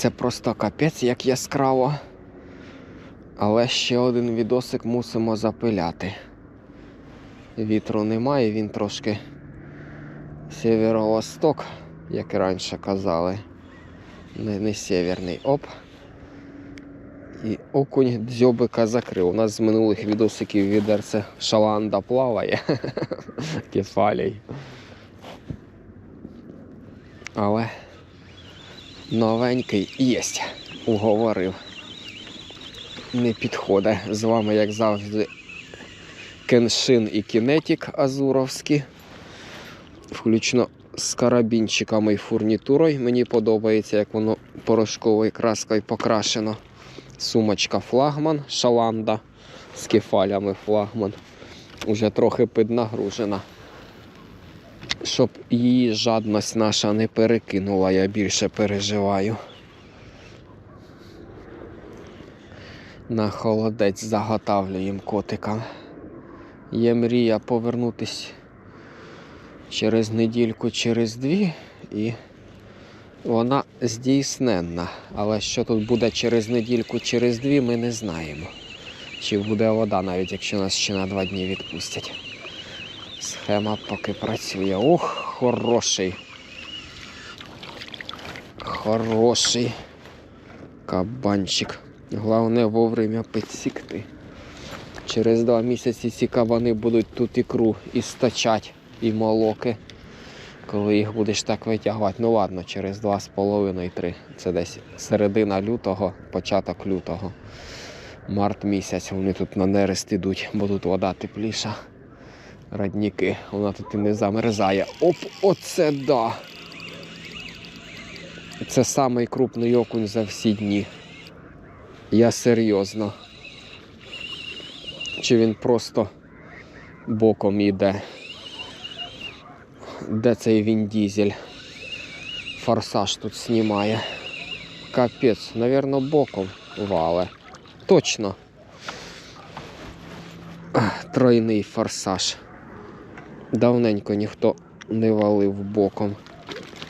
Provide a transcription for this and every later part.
Це просто капець, як яскраво. Але ще один відосик мусимо запиляти. Вітру немає, він трошки сєвєро-восток, як раніше казали. Не, не сєвєрний. Оп. І окунь дзьобика закрив. У нас з минулих відосиків відерце шаланда плаває. Кефалій. Але новенький єсть. Уговорив. Не підходить. З вами, як завжди, Кеншин і Кінетік Азуровські. Включно з карабінчиками і фурнітурою. Мені подобається, як воно порошковою краскою покрашено. Сумочка флагман, шаланда з кефалями флагман. Уже трохи піднагружена. Щоб її жадність наша не перекинула, я більше переживаю. На холодець заготавлюємо котикам. Є мрія повернутись через недільку, через дві, і вона здійсненна. Але що тут буде через недільку, через дві, ми не знаємо. Чи буде вода, навіть якщо нас ще на два дні відпустять. Схема поки працює. Ох, хороший. Хороший кабанчик. Головне вовремя підсікти. Через два місяці ці кабани будуть тут ікру і стачать, і молоки. Коли їх будеш так витягувати. Ну ладно, через два з половиною три. Це десь середина лютого, початок лютого. Март місяць. Вони тут на нерест ідуть, бо тут вода тепліша. Родніки, вона тут і не замерзає. Оп, оце да! Це самий крупний окунь за всі дні. Я серйозно. Чи він просто боком іде? Де цей він дізель? Форсаж тут знімає. Капець, навірно, боком вале. Точно. Тройний форсаж. Давненько ніхто не валив боком.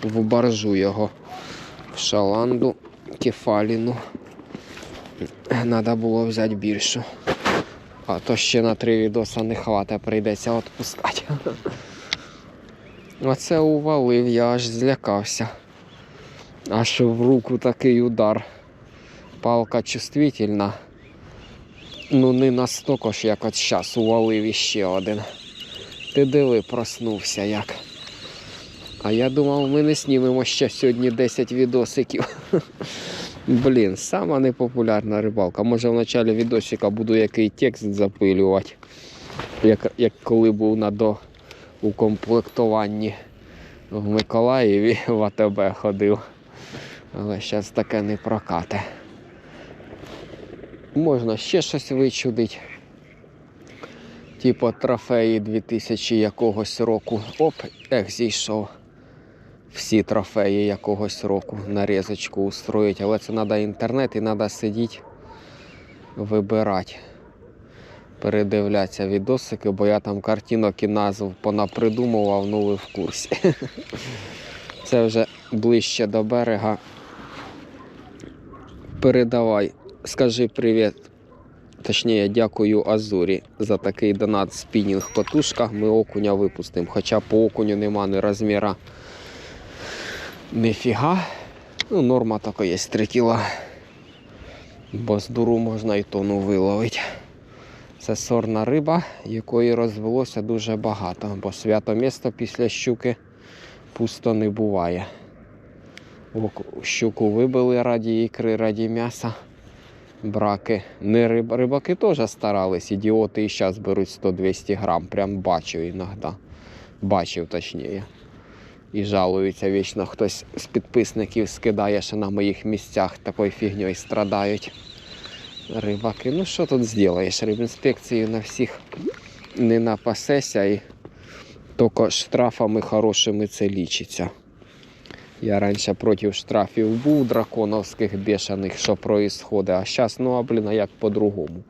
В баржу його. В шаланду, кефаліну. Треба було взяти більшу. А то ще на три відоса не хватить, прийдеться відпускати. Оце увалив, я аж злякався. Аж в руку такий удар. Палка чувствительна. Ну не настільки ж, як от зараз увалив іще один. Ти диви, проснувся як. А я думав, ми не знімемо ще сьогодні 10 відосиків. Блін, сама непопулярна рибалка. Може в началі відосика буду який текст запилювати. Як, як коли був на до укомплектуванні в Миколаєві в АТБ ходив. Але зараз таке не прокате. Можна ще щось вичудити. Типу трофеї 2000 якогось року. Оп, ех, зійшов. Всі трофеї якогось року нарізочку устроїть, але це треба інтернет і треба сидіти, вибирати, передивлятися відосики, бо я там картинок і назв понапридумував, ну ви в курсі. Це вже ближче до берега. Передавай, скажи привіт. Точніше, дякую Азурі за такий донат спінінг потужка. Ми окуня випустимо. Хоча по окуню нема ні розміра. Ніфіга. Ну, норма така є 3 кіла. Бо з дуру можна і тону виловити. Це сорна риба, якої розвелося дуже багато, бо свято місто після щуки пусто не буває. Щуку вибили раді ікри, раді м'яса. Браки. Не риб... Рибаки теж старались, ідіоти і зараз беруть 100-200 грам. Прям бачу іноді. Бачив точніше. І жалуються вічно, хтось з підписників скидає, що на моїх місцях такою фігньою страдають. Рибаки, ну що тут зробиш? Рибінспекції на всіх не напасеся і тільки штрафами хорошими це лічиться. Я раніше проти штрафів був драконовських бешених, що проїсходить, а зараз, ну а блін, а як по-другому.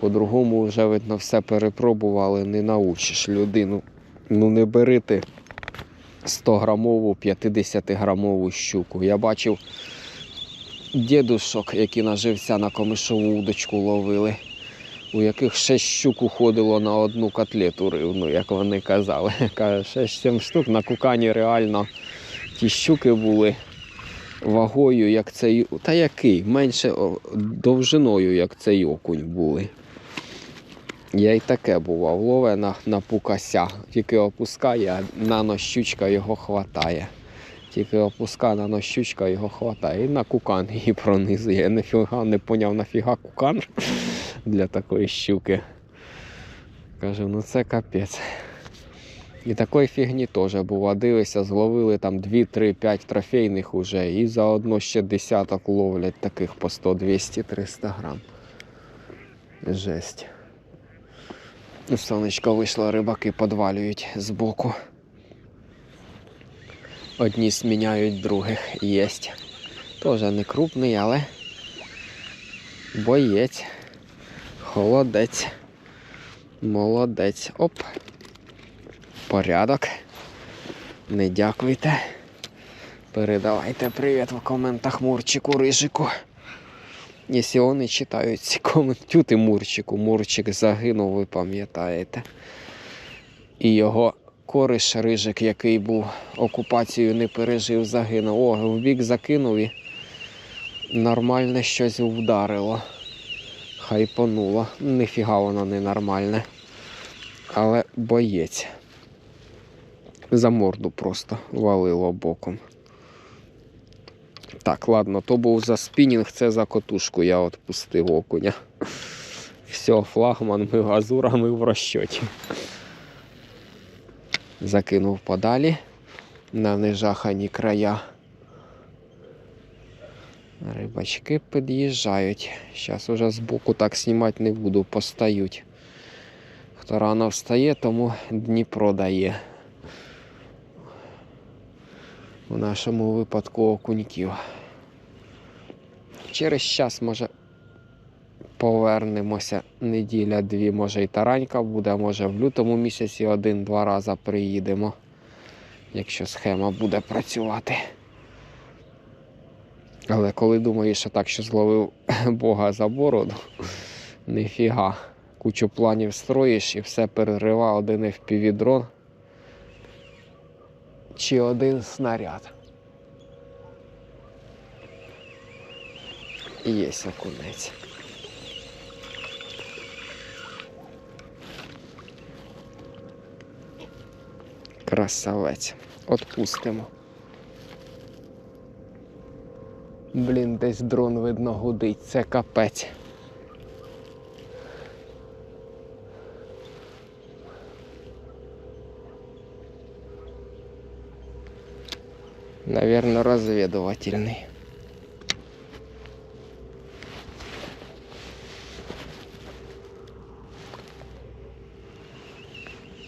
По-другому вже, видно, все перепробували, не научиш людину. Ну не бери ти 100 грамову, 50 грамову щуку. Я бачив дідушок, які на живця на комишову удочку ловили, у яких шесть щук уходило на одну котлету рибну, як вони казали. Каже, 6-7 штук на кукані реально ті щуки були вагою, як цей. Та який? Менше довжиною, як цей окунь були. Я й таке бував, лове на, на пукася, тільки опускає, а нанощучка його хватає. Тільки опуска нанощучка його хватає. І на кукан її пронизує. Я ніфіга не поняв нафіга кукан для такої щуки. Кажу, ну це капець. І такої фігні теж було. Дивися, зловили там 2, 3, 5 трофейних уже. І заодно ще десяток ловлять таких по 100, 200, 300 грам. Жесть. Сонечко вийшло, рибаки подвалюють збоку. Одні зміняють других. Єсть. Тоже не крупний, але боєць. Холодець. Молодець. Оп. Порядок. Не дякуйте. Передавайте привіт в коментах Мурчику Рижику. Якщо вони читають ці коменти, Тю Мурчику, Мурчик загинув, ви пам'ятаєте. І його кориш Рижик, який був окупацію не пережив, загинув. О, в бік закинув і нормальне щось вдарило. Хайпонуло. Ніфіга воно не нормальне. Але боєць. За морду просто валило боком. Так, ладно, то був за спінінг, це за котушку я відпустив окуня. Все, флагман, ми газурами в розчоті. Закинув подалі на нежахані края. Рибачки під'їжджають. Зараз уже збоку так знімати не буду, постають. Хто рано встає, тому Дніпро дає. У нашому випадку окуньків. Через час, може, повернемося неділя-дві, може і таранька буде, може в лютому місяці один-два рази приїдемо, якщо схема буде працювати. Але коли думаєш, що так, що зловив Бога за бороду, ніфіга. Кучу планів строїш і все перерива один FPV-дрон чи один снаряд. І є окунець. Красавець. Отпустимо. Блін, десь дрон видно гудить, це капець. Наверное, разведывательный.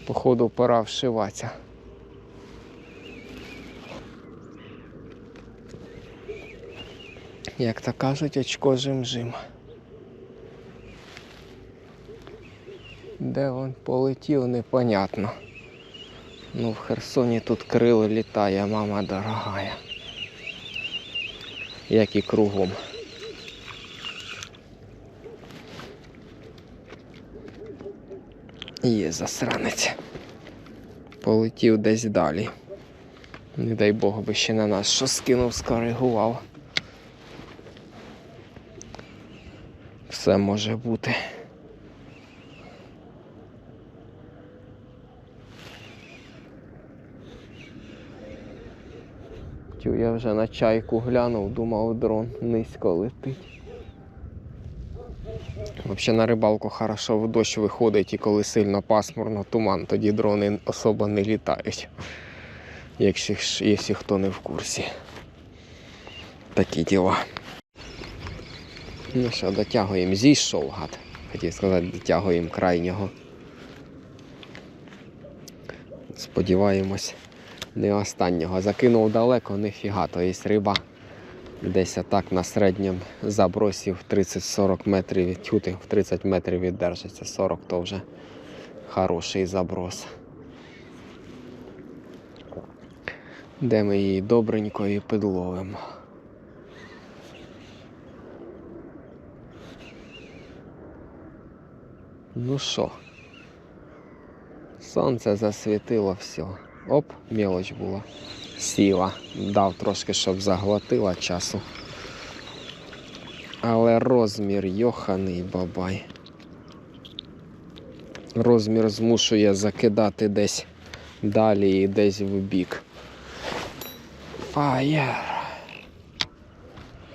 Походу пора вшиватися. Як то кажуть, очко жим-жим. Де він полетів, непонятно. Ну, в Херсоні тут крило літає, мама дорогая. Як і кругом. Є засранець. Полетів десь далі. Не дай Бог би ще на нас що скинув, скоригував. Все може бути. Тю, я вже на чайку глянув, думав, дрон низько летить. Взагалі на рибалку хорошо в дощ виходить і коли сильно пасмурно туман, тоді дрони особо не літають. Якщо, якщо хто не в курсі. Такі діла. Ну що, дотягуємо, зійшов гад. Хотів сказати, дотягуємо крайнього. Сподіваємось, не останнього. Закинув далеко, ніфіга, то є риба. Десь так на середньому забросі в 30-40 метрів від тюти, в 30 метрів віддержиться, 40 то вже хороший заброс. Де ми її добренько і підловимо. Ну що, сонце засвітило все. Оп, мелоч була. Сіла. Дав трошки, щоб заглотила часу. Але розмір йоханий бабай. Розмір змушує закидати десь далі і десь в бік. Фаєр.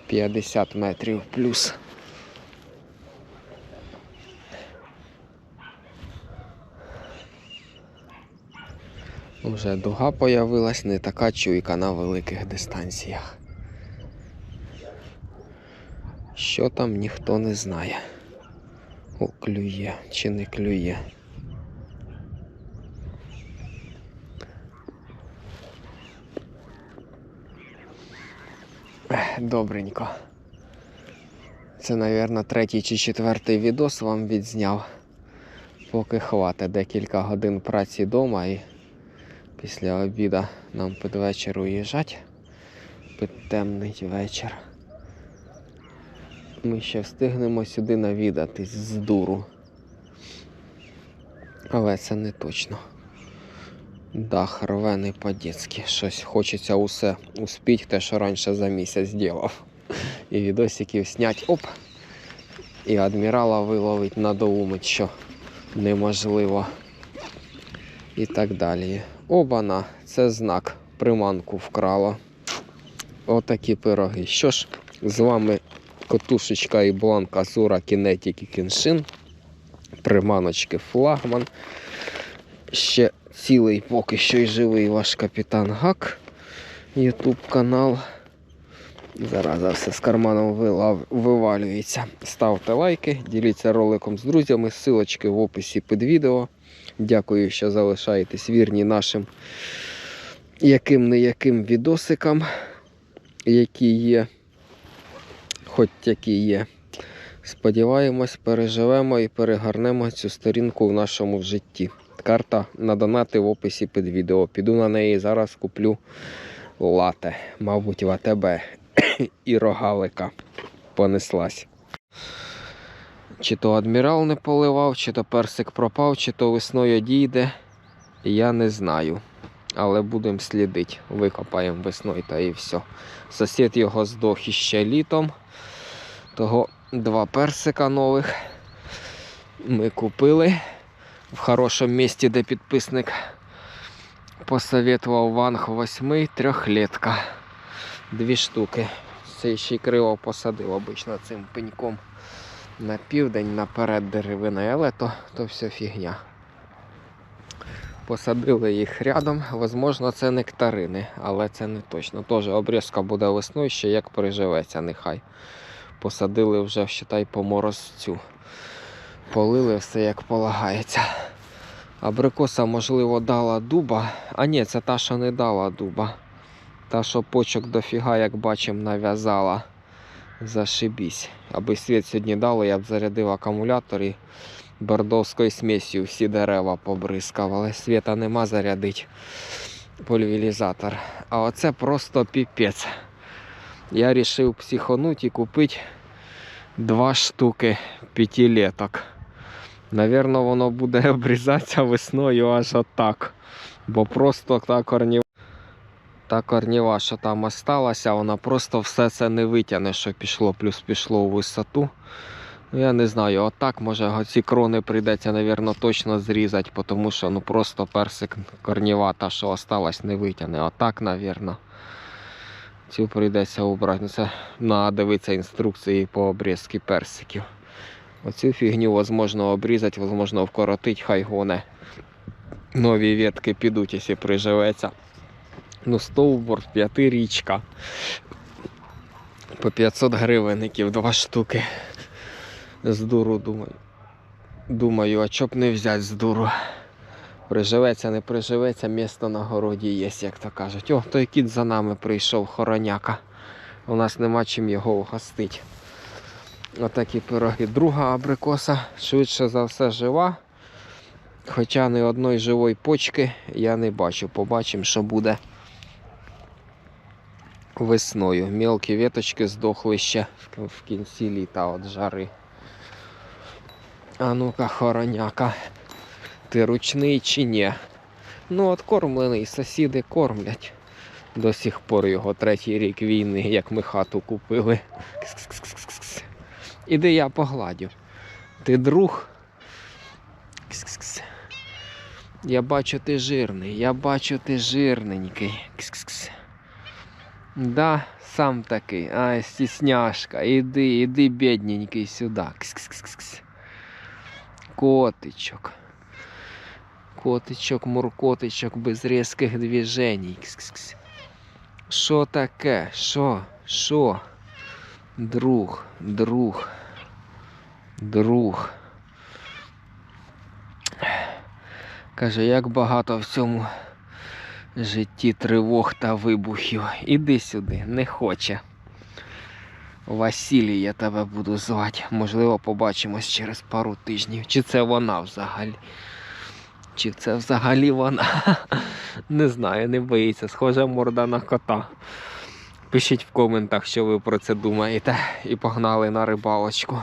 50 метрів плюс. Уже дуга появилась, не така чуйка на великих дистанціях. Що там ніхто не знає. О, клює чи не клює. Добренько. Це, мабуть, третій чи четвертий відос вам відзняв. Поки хватить декілька годин праці вдома і після обіду нам під вечір уїжджати. Під темний вечір. Ми ще встигнемо сюди навідатись з дуру. Але це не точно. Дах рве не по-дєцьки. Щось хочеться усе успіть, те, що раніше за місяць зробив. І відосиків снять. Оп! І адмірала виловить надоумить, що неможливо. І так далі. Обана, це знак. Приманку вкрала. Отакі пироги. Що ж, з вами котушечка і бланка Азура Kinetic і Кіншин. Приманочки флагман. Ще цілий поки що й живий ваш капітан Гак. Ютуб канал. Зараза все з карманом вилав- вивалюється. Ставте лайки, діліться роликом з друзями. Силочки в описі під відео. Дякую, що залишаєтесь вірні нашим яким не яким відосикам, які є, хоч які є. Сподіваємось, переживемо і перегорнемо цю сторінку в нашому житті. Карта на донати в описі під відео. Піду на неї зараз куплю лате, мабуть, в АТБ і рогалика понеслась. Чи то адмірал не поливав, чи то персик пропав, чи то весною дійде, я не знаю. Але будемо слідити. Викопаємо весною та і все. Сусід його здох іще літом. Того два персика нових ми купили в хорошому місці, де підписник посоветував Ванг 8 трьохлітка. Дві штуки. Це ще й криво посадив обично цим пеньком на південь наперед деревини, але то, то все фігня. Посадили їх рядом, возможно, це нектарини, але це не точно. Теж обрізка буде весною, ще як приживеться, нехай. Посадили вже, вважай, по морозцю. Полили все як полагається. Абрикоса, можливо, дала дуба. А ні, це та, що не дала дуба. Та, що почок дофіга, як бачимо, нав'язала. Зашибісь. Аби світ сьогодні дало, я б зарядив акумулятор і бордовською смесью всі дерева побризкав, але світа нема зарядить пульверізатор. А оце просто піпець. Я вирішив психонуть і купити два штуки п'ятилеток. Навірно, воно буде обрізатися весною аж отак. Бо просто та корнєва, та корнєва, що там осталася, вона просто все це не витягне, що пішло, плюс пішло у висоту. Ну, я не знаю, отак може ці крони прийдеться, навірно, точно зрізати, тому що ну просто персик корнєва, та, що осталась, не витягне. Отак, навірно. Цю прийдеться убрати. Ну, Це треба дивитися інструкції по обрізці персиків. Оцю фігню можливо обрізати, можливо вкоротити, хай гоне. Нові ветки підуть, якщо приживеться. Ну, стовбур, п'ятирічка. По 500 гривенників, два штуки. З дуру думаю. Думаю, а чоб не взяти з дуру. Приживеться, не приживеться, місто на городі є, як то кажуть. О, той кіт за нами прийшов, хороняка. У нас нема чим його угостити. Отакі пироги. Друга абрикоса, швидше за все, жива. Хоча ні одної живої почки я не бачу. Побачимо, що буде весною. Мілкі веточки здохли ще в кінці літа від жари. А ну-ка, хороняка. Ти ручний чи ні? Ну, от кормлений, сусіди кормлять. До сих пор його третій рік війни, як ми хату купили. Кс-кс-кс-кс-кс. Іди я погладю. Ти друг. Кс-кс-кс. Я бачу, ти жирний, я бачу, ти жирненький. Кс-кс-кс. Да, сам такий. Ай, стісняшка. Іди, іди, бідненький, сюди. Кс-кс-кс-кс. Котичок. Котичок, муркотичок без різких движень. Кс-кс-кс. Що таке? Що? Що? Друг, друг, друг. Каже, як багато в цьому житті тривог та вибухів. Іди сюди, не хоче. Василій, я тебе буду звати. Можливо, побачимось через пару тижнів. Чи це вона взагалі? Чи це взагалі вона? Не знаю, не боїться. Схожа морда на кота. Пишіть в коментах, що ви про це думаєте. І погнали на рибалочку.